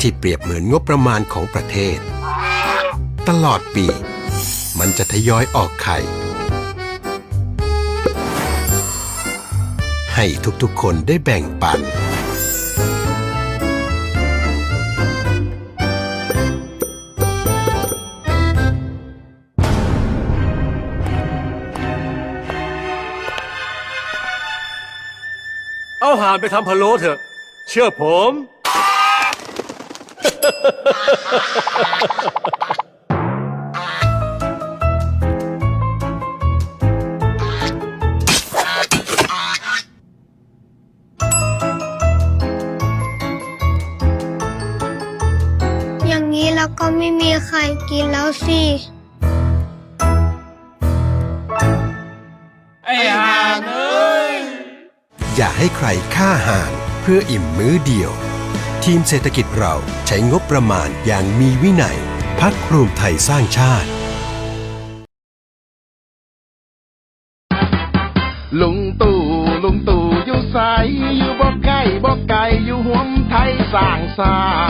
ที่เปรียบเหมือนงบประมาณของประเทศ ตลอดปี มันจะทยอยออกไข่ ให้ทุกๆคนได้แบ่งปัน เอาห่านไปทำพะโล้เถอะ เชื่อผม อย่างนี้แล้วก็ไม่มีใครกินแล้วสิอย่าให้ใครฆ่าห่านเพื่ออิ่มมื้อเดียว ทีมเศรษฐกิจเราใช้งบประมาณอย่างมีวินัย พักรวมไทยสร้างชาติ ลุงตู่ลุงตู่อยู่ใสอยู่บอกไก่บอกไก่อยู่ห่วมไทยสร้างชาติ